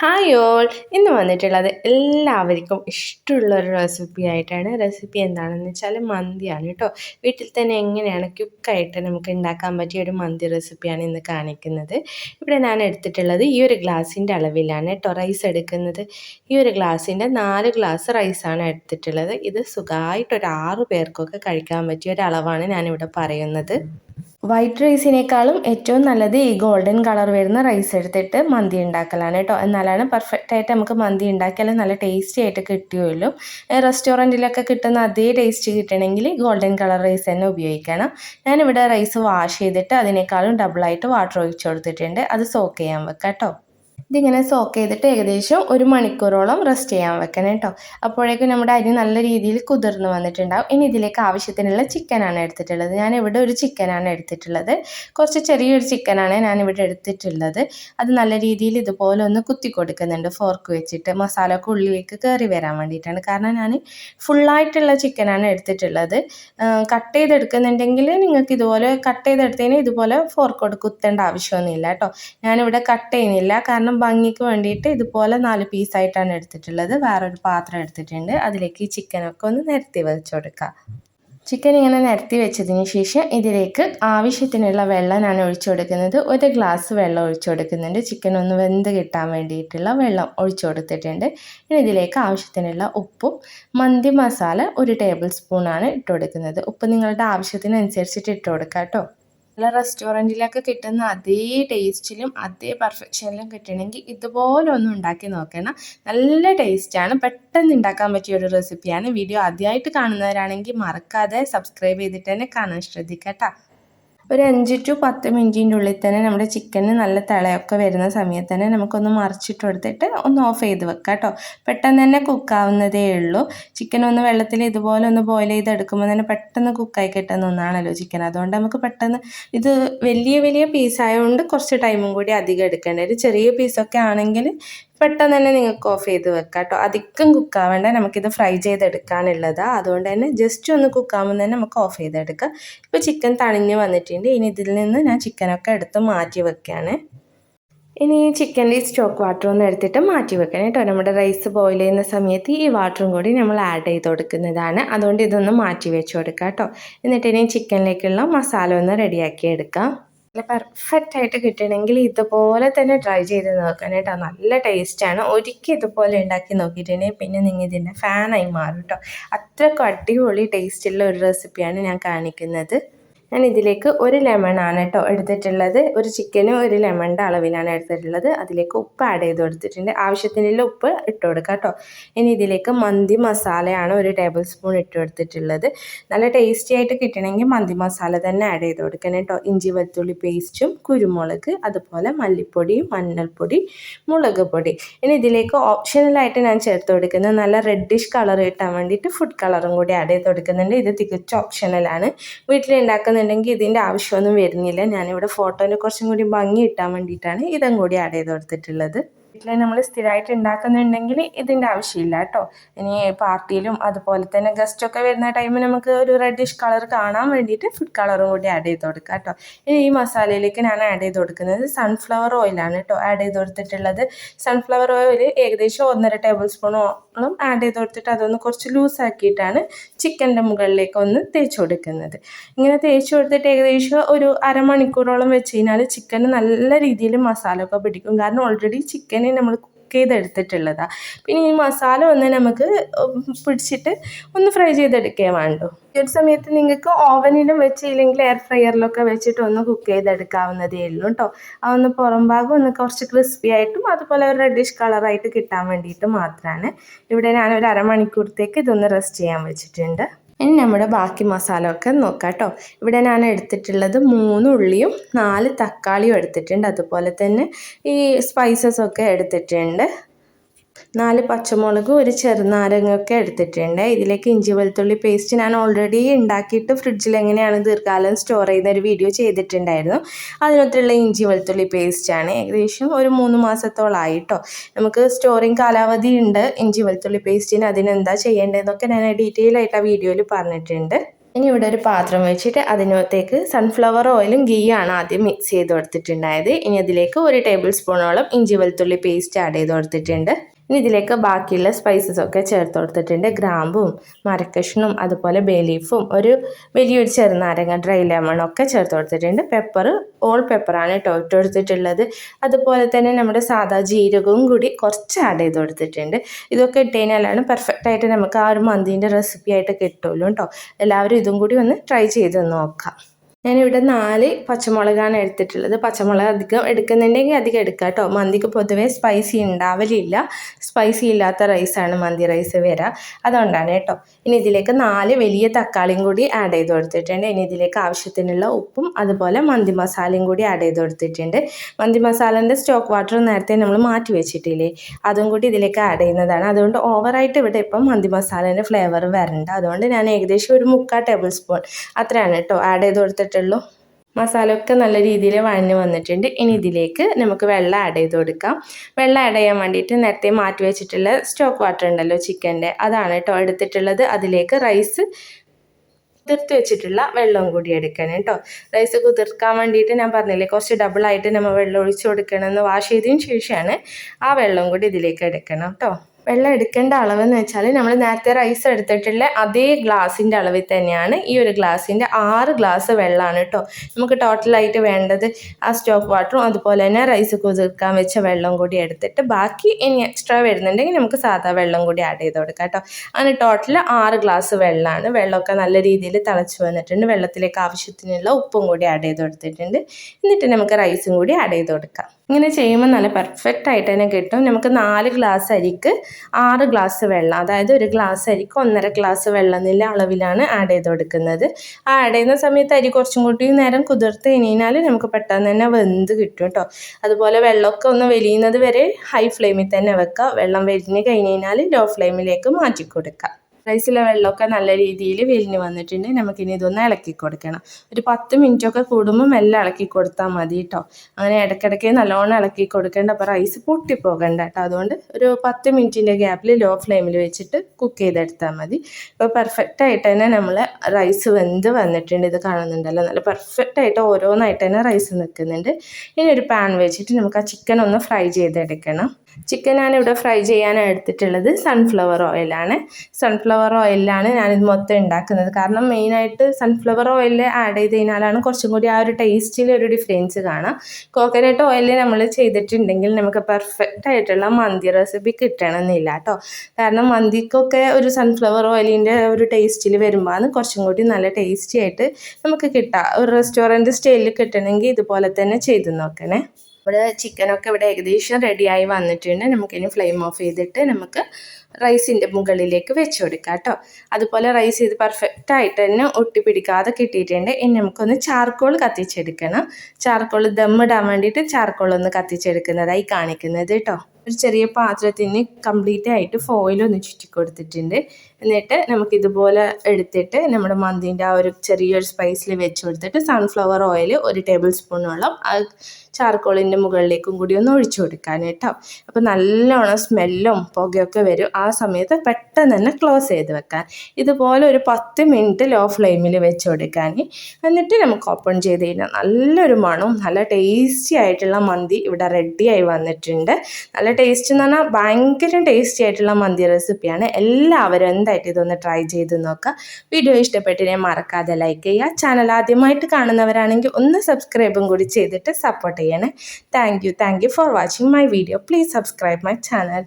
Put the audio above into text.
Hi all ഇന്ന് വന്നിട്ടുള്ളത് എല്ലാവർക്കും ഇഷ്ടമുള്ള ഒരു റെസിപ്പി ആയിട്ടാണ്. റെസിപ്പി എന്താണെന്ന് വെച്ചാൽ മന്തിയാണ് കേട്ടോ. വീട്ടിൽ തന്നെ എങ്ങനെയാണ് ക്യുക്കായിട്ട് നമുക്ക് ഉണ്ടാക്കാൻ പറ്റിയ ഒരു മന്തി റെസിപ്പിയാണ് ഇന്ന് കാണിക്കുന്നത്. ഇവിടെ ഞാൻ എടുത്തിട്ടുള്ളത് ഈ ഒരു ഗ്ലാസിന്റെ അളവിലാണ് കേട്ടോ റൈസ് എടുക്കുന്നത്. ഈ ഒരു ഗ്ലാസിന്റെ നാല് ഗ്ലാസ് റൈസാണ് എടുത്തിട്ടുള്ളത്. ഇത് സുഖമായിട്ട് ഒരു ആറ് പേർക്കൊക്കെ കഴിക്കാൻ പറ്റിയ ഒരു അളവാണ് ഞാനിവിടെ പറയുന്നത്. വൈറ്റ് റൈസിനേക്കാളും ഏറ്റവും നല്ലത് ഈ ഗോൾഡൻ കളർ വരുന്ന റൈസ് എടുത്തിട്ട് മന്തി ഉണ്ടാക്കലാണ് കേട്ടോ. എന്നാലാണ് പെർഫെക്റ്റ് ആയിട്ട് നമുക്ക് മന്തി ഉണ്ടാക്കിയാൽ നല്ല ടേസ്റ്റി ആയിട്ട് കിട്ടുകയുള്ളൂ റെസ്റ്റോറന്റിലൊക്കെ കിട്ടുന്ന അതേ ടേസ്റ്റ് കിട്ടണമെങ്കിൽ ഗോൾഡൻ കളർ റൈസ് തന്നെ ഉപയോഗിക്കണം. ഞാനിവിടെ റൈസ് വാഷ് ചെയ്തിട്ട് അതിനേക്കാളും ഡബിളായിട്ട് വാട്ടർ ഒഴിച്ചു കൊടുത്തിട്ടുണ്ട്. അത് സോക്ക് ചെയ്യാൻ വെക്കാം കേട്ടോ. ഇതിങ്ങനെ സോക്ക് ചെയ്തിട്ട് ഏകദേശം ഒരു മണിക്കൂറോളം റെസ്റ്റ് ചെയ്യാൻ വെക്കണം കേട്ടോ അപ്പോഴേക്കും നമ്മുടെ അരി നല്ല രീതിയിൽ കുതിർന്ന് വന്നിട്ടുണ്ടാവും. ഇനി ഇതിലേക്ക് ആവശ്യത്തിനുള്ള ചിക്കനാണ് എടുത്തിട്ടുള്ളത്. ഞാൻ ഇവിടെ ഒരു ചിക്കനാണ് എടുത്തിട്ടുള്ളത്. കുറച്ച് ചെറിയൊരു ചിക്കനാണ് ഞാൻ ഇവിടെ എടുത്തിട്ടുള്ളത്. അത് നല്ല രീതിയിൽ ഇതുപോലെ ഒന്ന് കുത്തി കൊടുക്കുന്നുണ്ട്. ഫോർക്ക് വെച്ചിട്ട് മസാല ഒക്കെ ഉള്ളിലേക്ക് കയറി വരാൻ വേണ്ടിയിട്ടാണ്. കാരണം ഞാൻ ഫുള്ളായിട്ടുള്ള ചിക്കനാണ് എടുത്തിട്ടുള്ളത്. കട്ട് ചെയ്തെടുക്കുന്നുണ്ടെങ്കിൽ നിങ്ങൾക്ക് ഇതുപോലെ കട്ട് ചെയ്തെടുത്തതിന് ഇതുപോലെ ഫോർക്ക് കുത്തേണ്ട ആവശ്യമൊന്നുമില്ല കേട്ടോ ഞാനിവിടെ കട്ട് ചെയ്യുന്നില്ല. കാരണം ഭംഗിക്ക് വേണ്ടിയിട്ട് ഇതുപോലെ നാല് പീസായിട്ടാണ് എടുത്തിട്ടുള്ളത്. വേറൊരു പാത്രം എടുത്തിട്ടുണ്ട്. അതിലേക്ക് ചിക്കനൊക്കെ ഒന്ന് നിരത്തി വെച്ച് കൊടുക്കുക ചിക്കൻ ഇങ്ങനെ നിരത്തി വെച്ചതിന് ശേഷം ഇതിലേക്ക് ആവശ്യത്തിനുള്ള വെള്ളം ഞാൻ ഒഴിച്ചു കൊടുക്കുന്നത്. ഒരു ഗ്ലാസ് വെള്ളം ഒഴിച്ചു കൊടുക്കുന്നുണ്ട്. ചിക്കൻ ഒന്ന് വെന്ത് കിട്ടാൻ വേണ്ടിയിട്ടുള്ള വെള്ളം ഒഴിച്ചു കൊടുത്തിട്ടുണ്ട്. ഇനി ഇതിലേക്ക് ആവശ്യത്തിനുള്ള ഉപ്പും മന്തി മസാല ഒരു ടേബിൾ സ്പൂണാണ് ഇട്ട് കൊടുക്കുന്നത്. ഉപ്പ് നിങ്ങളുടെ ആവശ്യത്തിനനുസരിച്ചിട്ട് ഇട്ട് കൊടുക്കാം കേട്ടോ. നല്ല റെസ്റ്റോറന്റിലൊക്കെ കിട്ടുന്ന അതേ ടേസ്റ്റിലും അതേ പെർഫെക്ഷനിലും കിട്ടണമെങ്കിൽ ഇതുപോലെ ഒന്ന് ഉണ്ടാക്കി നോക്കണം. നല്ല ടേസ്റ്റാണ് പെട്ടെന്ന് ഉണ്ടാക്കാൻ പറ്റിയ ഒരു റെസിപ്പിയാണ് വീഡിയോ ആദ്യമായിട്ട് കാണുന്നവരാണെങ്കിൽ മറക്കാതെ സബ്സ്ക്രൈബ് ചെയ്തിട്ട് തന്നെ കാണാൻ ശ്രദ്ധിക്കട്ടോ. ഒരു അഞ്ച് ടു പത്ത് മിനിറ്റിന്റെ ഉള്ളിൽ തന്നെ നമ്മുടെ ചിക്കന് നല്ല തിളയൊക്കെ വരുന്ന സമയത്ത് തന്നെ നമുക്കൊന്ന് മറിച്ചിട്ട് കൊടുത്തിട്ട് ഒന്ന് ഓഫ് ചെയ്ത് വെക്കാം കേട്ടോ. പെട്ടെന്ന് തന്നെ കുക്കാവുന്നതേ ഉള്ളൂ. ചിക്കൻ ഒന്ന് വെള്ളത്തിൽ ഇതുപോലെ ഒന്ന് ബോയിൽ ചെയ്തെടുക്കുമ്പോൾ തന്നെ പെട്ടെന്ന് കുക്കായി കിട്ടുന്ന ഒന്നാണല്ലോ ചിക്കൻ. അതുകൊണ്ട് നമുക്ക് പെട്ടെന്ന് ഇത് വലിയ വലിയ പീസായതുകൊണ്ട് കുറച്ച് ടൈമും കൂടി അധികം എടുക്കേണ്ടത് ഒരു ചെറിയ പീസൊക്കെ ആണെങ്കിൽ പെട്ടെന്ന് തന്നെ നിങ്ങൾക്ക് ഓഫ് ചെയ്ത് വെക്കാം കേട്ടോ അധികം കുക്കാവേണ്ട നമുക്കിത് ഫ്രൈ ചെയ്തെടുക്കാനുള്ളതാണ് അതുകൊണ്ട് തന്നെ ജസ്റ്റ് ഒന്ന് കുക്കാകുമ്പോൾ തന്നെ നമുക്ക് ഓഫ് ചെയ്തെടുക്കാം. ഇപ്പോൾ ചിക്കൻ തണിഞ്ഞ് വന്നിട്ടുണ്ട്. ഇനി ഇതിൽ നിന്ന് ഞാൻ ചിക്കനൊക്കെ എടുത്ത് മാറ്റി വെക്കുകയാണ് ഇനി ഈ ചിക്കന്റെ ഈ സ്റ്റോക്ക് വാട്ടർ ഒന്ന് എടുത്തിട്ട് മാറ്റി വെക്കണം കേട്ടോ നമ്മുടെ റൈസ് ബോയിൽ ചെയ്യുന്ന സമയത്ത് ഈ വാട്ടറും കൂടി നമ്മൾ ആഡ് ചെയ്ത് കൊടുക്കുന്നതാണ്. അതുകൊണ്ട് ഇതൊന്ന് മാറ്റി വെച്ച് കൊടുക്കാം കേട്ടോ എന്നിട്ട് ഇനി ചിക്കനിലേക്കുള്ള മസാല ഒന്ന് റെഡിയാക്കി എടുക്കാം. നല്ല പെർഫെക്റ്റ് ആയിട്ട് കിട്ടണമെങ്കിൽ ഇതുപോലെ തന്നെ ട്രൈ ചെയ്ത് നോക്കണം കേട്ടോ. നല്ല ടേസ്റ്റാണ് ഒരിക്കൽ ഇതുപോലെ ഉണ്ടാക്കി നോക്കിയിട്ടുണ്ടെങ്കിൽ പിന്നെ നിങ്ങൾ ഇതിന്റെ ഫാനായി മാറും കേട്ടോ. അത്രക്കും അടിപൊളി ടേസ്റ്റുള്ള ഒരു റെസിപ്പിയാണ് ഞാൻ കാണിക്കുന്നത്. ഞാൻ ഇതിലേക്ക് ഒരു ആണ് കേട്ടോ എടുത്തിട്ടുള്ളത്. ഒരു ചിക്കനും ഒരു ലെമണിന്റെ അളവിലാണ് എടുത്തിട്ടുള്ളത്. അതിലേക്ക് ഉപ്പ് ആഡ് ചെയ്ത് കൊടുത്തിട്ടുണ്ട്. ആവശ്യത്തിനുള്ള ഉപ്പ് ഇട്ട് കൊടുക്കുക കേട്ടോ. ഇനി ഇതിലേക്ക് മന്തി മസാലയാണ് ഒരു ടേബിൾ സ്പൂൺ ഇട്ട് കൊടുത്തിട്ടുള്ളത്. നല്ല ടേസ്റ്റി ആയിട്ട് കിട്ടണമെങ്കിൽ മന്തി മസാല തന്നെ ആഡ് ചെയ്ത് കൊടുക്കണം കേട്ടോ. ഇഞ്ചി വെളുത്തുള്ളി പേസ്റ്റും കുരുമുളക് അതുപോലെ മല്ലിപ്പൊടി മഞ്ഞൾപ്പൊടി മുളക് പൊടി. ഇനി ഇതിലേക്ക് ഓപ്ഷണലായിട്ട് ഞാൻ ചേർത്ത് കൊടുക്കുന്നത് നല്ല റെഡിഷ് കളർ കിട്ടാൻ വേണ്ടിയിട്ട് ഫുഡ് കളറും കൂടി ആഡ് ചെയ്ത് കൊടുക്കുന്നുണ്ട്. ഇത് തികച്ചും ഓപ്ഷണലാണ് വീട്ടിലുണ്ടാക്കുന്ന എന്നുണ്ടെങ്കിൽ ഇതിന്റെ ആവശ്യമൊന്നും വരുന്നില്ല. ഞാനിവിടെ ഫോട്ടോനെ കുറച്ചും കൂടി ഭംഗി കിട്ടാൻ വേണ്ടിയിട്ടാണ് ഇതും കൂടി ആഡ് ചെയ്ത് കൊടുത്തിട്ടുള്ളത്. വീട്ടിൽ നമ്മൾ സ്ഥിരമായിട്ട് ഉണ്ടാക്കുന്നുണ്ടെങ്കിൽ ഇതിന്റെ ആവശ്യമില്ല കേട്ടോ. ഇനി പാർട്ടിയിലും അതുപോലെ തന്നെ ഗസ്റ്റൊക്കെ വരുന്ന ടൈമിൽ നമുക്ക് ഒരു റെഡിഷ് കളർ കാണാൻ വേണ്ടിയിട്ട് ഫുഡ് കളറും കൂടി ആഡ് ചെയ്ത് കൊടുക്കുക കേട്ടോ. ഇനി ഈ മസാലയിലേക്ക് ഞാൻ ആഡ് ചെയ്ത് കൊടുക്കുന്നത് സൺഫ്ലവർ ഓയിലാണ് കേട്ടോ ആഡ് ചെയ്ത് കൊടുത്തിട്ടുള്ളത്. സൺഫ്ലവർ ഓയിൽ ഏകദേശം ഒന്നര ടേബിൾ സ്പൂണോളം ആഡ് ചെയ്ത് കൊടുത്തിട്ട് അതൊന്ന് കുറച്ച് ലൂസാക്കിയിട്ടാണ് ചിക്കന്റെ മുകളിലേക്ക് ഒന്ന് തേച്ച് കൊടുക്കുന്നത്. ഇങ്ങനെ തേച്ച് കൊടുത്തിട്ട് ഏകദേശം ഒരു അരമണിക്കൂറോളം വെച്ച് കഴിഞ്ഞാൽ ചിക്കന് നല്ല രീതിയിൽ മസാല ഒക്കെ പിടിക്കും. കാരണം ഓൾറെഡി ചിക്കനെ നമ്മൾ കുക്ക് ചെയ്തെടുത്തിട്ടുള്ളതാണ് പിന്നെ ഈ മസാല ഒന്ന് നമുക്ക് പിടിച്ചിട്ട് ഒന്ന് ഫ്രൈ ചെയ്തെടുക്കുകയും വേണ്ടു. ഈ ഒരു സമയത്ത് നിങ്ങൾക്ക് ഓവനിലും വെച്ചില്ലെങ്കിൽ എയർ ഫ്രയറിലൊക്കെ വെച്ചിട്ട് ഒന്ന് കുക്ക് ചെയ്തെടുക്കാവുന്നതേ ഉള്ളൂ കേട്ടോ. ആ ഒന്ന് പുറം ഭാഗം ഒന്ന് കുറച്ച് ക്രിസ്പി ആയിട്ടും അതുപോലെ ഒരു റെഡിഷ് കളറായിട്ട് കിട്ടാൻ വേണ്ടിയിട്ട് മാത്രമാണ് ഇവിടെ ഞാൻ ഒരു അരമണിക്കൂറത്തേക്ക് ഇതൊന്ന് റെസ്റ്റ് ചെയ്യാൻ വെച്ചിട്ടുണ്ട്. ഇനി നമ്മുടെ ബാക്കി മസാല ഒക്കെ നോക്കാം കേട്ടോ ഇവിടെ ഞാൻ എടുത്തിട്ടുള്ളത് മൂന്ന് ഉള്ളിയും നാല് തക്കാളിയും എടുത്തിട്ടുണ്ട്. അതുപോലെ തന്നെ ഈ സ്പൈസസ് ഒക്കെ എടുത്തിട്ടുണ്ട്. നാല് പച്ചമുളകും ഒരു ചെറുനാരങ്ങയൊക്കെ എടുത്തിട്ടുണ്ട്. ഇതിലേക്ക് ഇഞ്ചി വെളുത്തുള്ളി പേസ്റ്റ് ഞാൻ ഓൾറെഡി ഉണ്ടാക്കിയിട്ട് ഫ്രിഡ്ജിൽ എങ്ങനെയാണ് ദീർഘകാലം സ്റ്റോർ ചെയ്യുന്ന ഒരു വീഡിയോ ചെയ്തിട്ടുണ്ടായിരുന്നു. അതിനൊത്തുള്ള ഇഞ്ചി വെളുത്തുള്ളി പേസ്റ്റാണ് ഏകദേശം ഒരു മൂന്ന് മാസത്തോളമായിട്ടോ നമുക്ക് സ്റ്റോറിങ് കാലാവധി ഉണ്ട്. ഇഞ്ചി വെളുത്തുള്ളി പേസ്റ്റിന് അതിനെന്താ ചെയ്യേണ്ടതെന്നൊക്കെ ഞാൻ ഡീറ്റെയിൽ ആയിട്ട് ആ വീഡിയോയിൽ പറഞ്ഞിട്ടുണ്ട്. ഇനി ഇവിടെ ഒരു പാത്രം വെച്ചിട്ട് അതിനകത്തേക്ക് സൺഫ്ലവർ ഓയിലും ഗീയാണ് ആദ്യം മിക്സ് ചെയ്ത് കൊടുത്തിട്ടുണ്ടായത്. ഇനി അതിലേക്ക് ഒരു ടേബിൾ സ്പൂണോളം ഇഞ്ചി വെളുത്തുള്ളി പേസ്റ്റ് ആഡ് ചെയ്ത് കൊടുത്തിട്ടുണ്ട്. ഇനി ഇതിലേക്ക് ബാക്കിയുള്ള സ്പൈസസ് ഒക്കെ ചേർത്ത് കൊടുത്തിട്ടുണ്ട്. ഗ്രാമ്പും മരക്കഷ്ണും അതുപോലെ ബേലീഫും ഒരു വലിയൊരു ചെറുനാരങ്ങ ഡ്രൈ ലെമണും ഒക്കെ ചേർത്ത് കൊടുത്തിട്ടുണ്ട്. പെപ്പർ ഓൾ പെപ്പറാണ് കേട്ടോ ഇട്ട് കൊടുത്തിട്ടുള്ളത്. അതുപോലെ തന്നെ നമ്മുടെ സാധാ ജീരകവും കൂടി കുറച്ച് ആഡ് ചെയ്ത് കൊടുത്തിട്ടുണ്ട്. ഇതൊക്കെ ഇട്ട് കഴിഞ്ഞാലാണ് പെർഫെക്റ്റ് ആയിട്ട് നമുക്ക് ആ ഒരു മന്തിന്റെ റെസിപ്പി ആയിട്ട് കിട്ടുമല്ലോ കേട്ടോ. എല്ലാവരും ഇതും കൂടി ഒന്ന് ട്രൈ ചെയ്ത് നോക്കാം. ഞാനിവിടെ നാല് പച്ചമുളകാണ് എടുത്തിട്ടുള്ളത്. പച്ചമുളക് അധികം എടുക്കുന്നുണ്ടെങ്കിൽ അധികം എടുക്കുക കേട്ടോ. മന്തിക്ക് പൊതുവേ സ്പൈസി ഉണ്ടാവലില്ല. സ്പൈസി ഇല്ലാത്ത റൈസാണ് മന്തി റൈസ് വരിക. അതുകൊണ്ടാണ് കേട്ടോ. ഇനി ഇതിലേക്ക് നാല് വലിയ തക്കാളിയും കൂടി ആഡ് ചെയ്ത് കൊടുത്തിട്ടുണ്ട്. ഇനി ഇതിലേക്ക് ആവശ്യത്തിനുള്ള ഉപ്പും അതുപോലെ മന്തി മസാലയും കൂടി ആഡ് ചെയ്ത് കൊടുത്തിട്ടുണ്ട്. മന്തി മസാലേന്റെ സ്റ്റോക്ക് വാട്ടർ നേരത്തെ നമ്മൾ മാറ്റി വെച്ചിട്ടില്ലേ? അതും കൂടി ഇതിലേക്ക് ആഡ് ചെയ്യുന്നതാണ്. അതുകൊണ്ട് ഓവറായിട്ട് ഇവിടെ ഇപ്പം മന്തി മസാലേന്റെ ഫ്ലേവർ വരണ്ട. അതുകൊണ്ട് ഞാൻ ഏകദേശം ഒരു മുക്കാൽ ടേബിൾ സ്പൂൺ അത്രയാണ് കേട്ടോ ആഡ് ചെയ്ത് കൊടുത്തിട്ട് മസാല ഒക്കെ നല്ല രീതിയിൽ വഴഞ്ഞ് വന്നിട്ടുണ്ട്. ഇനി ഇതിലേക്ക് നമുക്ക് വെള്ളം ആഡ് ചെയ്ത് കൊടുക്കാം. വെള്ളം ആഡ് ചെയ്യാൻ വേണ്ടിയിട്ട് നേരത്തെ മാറ്റി വെച്ചിട്ടുള്ള സ്റ്റോക്ക് വാട്ടർ ഉണ്ടല്ലോ ചിക്കന്റെ അതാണ് കേട്ടോ എടുത്തിട്ടുള്ളത്. അതിലേക്ക് റൈസ് കുതിർത്ത് വെച്ചിട്ടുള്ള വെള്ളം കൂടി എടുക്കണം കേട്ടോ റൈസ് കുതിർക്കാൻ വേണ്ടിയിട്ട് ഞാൻ പറഞ്ഞില്ലേ കുറച്ച് ഡബിളായിട്ട് നമ്മൾ വെള്ളം ഒഴിച്ച് കൊടുക്കണമെന്ന് വാഷ് ചെയ്തതിന് ശേഷമാണ് ആ വെള്ളം കൂടി ഇതിലേക്ക് എടുക്കണം കേട്ടോ വെള്ളം എടുക്കേണ്ട അളവെന്ന് വെച്ചാൽ നമ്മൾ നേരത്തെ റൈസ് എടുത്തിട്ടുള്ള അതേ ഗ്ലാസിന്റെ അളവിൽ തന്നെയാണ് ഈ ഒരു ഗ്ലാസിന്റെ ആറ് ഗ്ലാസ് വെള്ളമാണ് കേട്ടോ നമുക്ക് ടോട്ടലായിട്ട് വേണ്ടത് ആ സ്റ്റോക്ക് വാട്ടറും അതുപോലെ തന്നെ റൈസ് കുതിർക്കാൻ വെച്ച വെള്ളം കൂടി എടുത്തിട്ട് ബാക്കി ഇനി എക്സ്ട്രാ വരുന്നുണ്ടെങ്കിൽ നമുക്ക് സാധാ വെള്ളം കൂടി ആഡ് ചെയ്ത് കൊടുക്കാം കേട്ടോ അങ്ങനെ ടോട്ടൽ ആറ് ഗ്ലാസ് വെള്ളമാണ്. വെള്ളമൊക്കെ നല്ല രീതിയിൽ തിളച്ച് വന്നിട്ടുണ്ട്. വെള്ളത്തിലേക്ക് ആവശ്യത്തിനുള്ള ഉപ്പും കൂടി ആഡ് ചെയ്ത് കൊടുത്തിട്ടുണ്ട്. എന്നിട്ട് നമുക്ക് റൈസും കൂടി ആഡ് ചെയ്ത് കൊടുക്കാം. ഇങ്ങനെ ചെയ്യുമ്പോൾ നല്ല പെർഫെക്റ്റ് ആയിട്ട് തന്നെ കിട്ടും. നമുക്ക് നാല് ഗ്ലാസ് അരിക്ക് ആറ് ഗ്ലാസ് വെള്ളം അതായത് ഒരു ഗ്ലാസ് അരിക്ക് ഒന്നര ഗ്ലാസ് വെള്ളം എന്നുള്ള അളവിലാണ് ആഡ് ചെയ്ത് കൊടുക്കുന്നത്. ആ ആഡ് ചെയ്യുന്ന സമയത്ത് അരി കുറച്ചും കൂടി നേരം കുതിർത്ത് കഴിഞ്ഞാൽ നമുക്ക് പെട്ടെന്ന് തന്നെ വെന്ത് കിട്ടും കേട്ടോ. അതുപോലെ വെള്ളമൊക്കെ ഒന്ന് വെലിയുന്നത് വരെ ഹൈ ഫ്ലെയിമിൽ തന്നെ വെക്കുക. വെള്ളം വെലിഞ്ഞ് കഴിഞ്ഞ് കഴിഞ്ഞാൽ ലോ ഫ്ലെയിമിലേക്ക് മാറ്റി കൊടുക്കുക. റൈസിലെ വെള്ളമൊക്കെ നല്ല രീതിയിൽ വിരിഞ്ഞ് വന്നിട്ടുണ്ട്. നമുക്കിനി ഇതൊന്ന് ഇളക്കി കൊടുക്കണം. ഒരു പത്ത് മിനിറ്റൊക്കെ കൂടുമ്പോൾ മെല്ലെ ഇളക്കി കൊടുത്താൽ മതി കേട്ടോ അങ്ങനെ ഇടയ്ക്കിടയ്ക്ക് നല്ലോണം ഇളക്കി കൊടുക്കേണ്ട. അപ്പോൾ റൈസ് പൊട്ടിപ്പോകണ്ട കേട്ടോ അതുകൊണ്ട് ഒരു പത്ത് മിനിറ്റിന്റെ ഗ്യാപ്പിൽ ലോ ഫ്ലെയിമിൽ വെച്ചിട്ട് കുക്ക് ചെയ്തെടുത്താൽ മതി. ഇപ്പോൾ പെർഫെക്റ്റ് ആയിട്ട് തന്നെ നമ്മൾ റൈസ് വെന്ത് വന്നിട്ടുണ്ട്. ഇത് കാണുന്നുണ്ടല്ലോ. നല്ല പെർഫെക്റ്റ് ആയിട്ട് ഓരോന്നായിട്ട് തന്നെ റൈസ് നിൽക്കുന്നുണ്ട്. ഇനി ഒരു പാൻ വെച്ചിട്ട് നമുക്ക് ആ ചിക്കൻ ഒന്ന് ഫ്രൈ ചെയ്തെടുക്കണം. ചിക്കൻ ഞാനിവിടെ ഫ്രൈ ചെയ്യാൻ എടുത്തിട്ടുള്ളത്. സൺഫ്ലവർ ഓയിലാണ് സൺഫ്ലവർ ഓയിലാണ് ഞാനിത് മൊത്തം ഉണ്ടാക്കുന്നത് കാരണം മെയിനായിട്ട് സൺഫ്ലവർ ഓയിൽ ആഡ് ചെയ്ത് കഴിഞ്ഞാലാണ് കുറച്ചും കൂടി ആ ഒരു ടേസ്റ്റിൽ ഒരു ഡിഫറൻസ് കാണാം. കോക്കനട്ട് ഓയിൽ നമ്മൾ ചെയ്തിട്ടുണ്ടെങ്കിൽ നമുക്ക് പെർഫെക്റ്റ് ആയിട്ടുള്ള മന്തി റെസിപ്പി കിട്ടണമെന്നില്ല കേട്ടോ കാരണം മന്തിക്കൊക്കെ ഒരു സൺഫ്ലവർ ഓയിലിന്റെ ഒരു ടേസ്റ്റിൽ വരുമ്പോൾ കുറച്ചും കൂടി നല്ല ടേസ്റ്റി ആയിട്ട് നമുക്ക് കിട്ടാം. ഒരു റെസ്റ്റോറന്റ് സ്റ്റൈലിൽ കിട്ടണമെങ്കിൽ ഇതുപോലെ തന്നെ ചെയ്ത് നോക്കണേ. ഇവിടെ ചിക്കനൊക്കെ ഇവിടെ ഏകദേശം റെഡിയായി വന്നിട്ടുണ്ട്. നമുക്കിനി ഫ്ലെയിം ഓഫ് ചെയ്തിട്ട് നമുക്ക് റൈസിന്റെ മുകളിലേക്ക് വെച്ച് കൊടുക്കാം കേട്ടോ. അതുപോലെ റൈസ് ഇത് പെർഫെക്റ്റ് ആയിട്ട് തന്നെ ഒട്ടിപ്പിടിക്കാതെ കിട്ടിയിട്ടുണ്ട്. ഇനി നമുക്കൊന്ന് ചാർക്കോൾ കത്തിച്ചെടുക്കണം. ചാർക്കോൾ ദമ്മിടാൻ വേണ്ടിയിട്ട് ചാർക്കോൾ ഒന്ന് കത്തിച്ചെടുക്കുന്നതായി കാണിക്കുന്നത് കേട്ടോ. ഒരു ചെറിയ പാത്രത്തിന് കംപ്ലീറ്റ് ആയിട്ട് ഫോയിൽ ഒന്ന് ചുറ്റി കൊടുത്തിട്ടുണ്ട് എന്നിട്ട് നമുക്ക് ഇതുപോലെ എടുത്തിട്ട് നമ്മുടെ മന്തിന്റെ ആ ഒരു ചെറിയൊരു സ്പൈസിൽ വെച്ച് കൊടുത്തിട്ട് സൺഫ്ലവർ ഓയിൽ ഒരു ടേബിൾ സ്പൂണോളം ആ ചാർക്കോളിന്റെ മുകളിലേക്കും കൂടി ഒന്ന് ഒഴിച്ചു കൊടുക്കാൻ കേട്ടോ. അപ്പോൾ നല്ലോണം സ്മെല്ലും പുകയൊക്കെ വരും. ആ സമയത്ത് പെട്ടെന്ന് തന്നെ ക്ലോസ് ചെയ്ത് വെക്കാൻ. ഇതുപോലെ ഒരു പത്ത് മിനിറ്റ് ലോ ഫ്ലെയിമിൽ വെച്ച് കൊടുക്കാൻ. എന്നിട്ട് നമുക്ക് ഓപ്പൺ ചെയ്ത് കഴിഞ്ഞാൽ നല്ലൊരു മണവും നല്ല ടേസ്റ്റി ആയിട്ടുള്ള മന്തി ഇവിടെ റെഡിയായി വന്നിട്ടുണ്ട്. നല്ല ടേസ്റ്റ് എന്ന് പറഞ്ഞാൽ ഭയങ്കര ടേസ്റ്റി ആയിട്ടുള്ള മന്തി റെസിപ്പിയാണ് എല്ലാവരും എന്തായിട്ട് ഇതൊന്ന് ട്രൈ ചെയ്ത് നോക്കുക വീഡിയോ ഇഷ്ടപ്പെട്ടിനെ മറക്കാതെ ലൈക്ക് ചെയ്യുക. ചാനൽ ആദ്യമായിട്ട് കാണുന്നവരാണെങ്കിൽ ഒന്ന് സബ്സ്ക്രൈബും കൂടി ചെയ്തിട്ട് സപ്പോർട്ട് ചെയ്യണേ. Thank you thank you for watching my video please subscribe my channel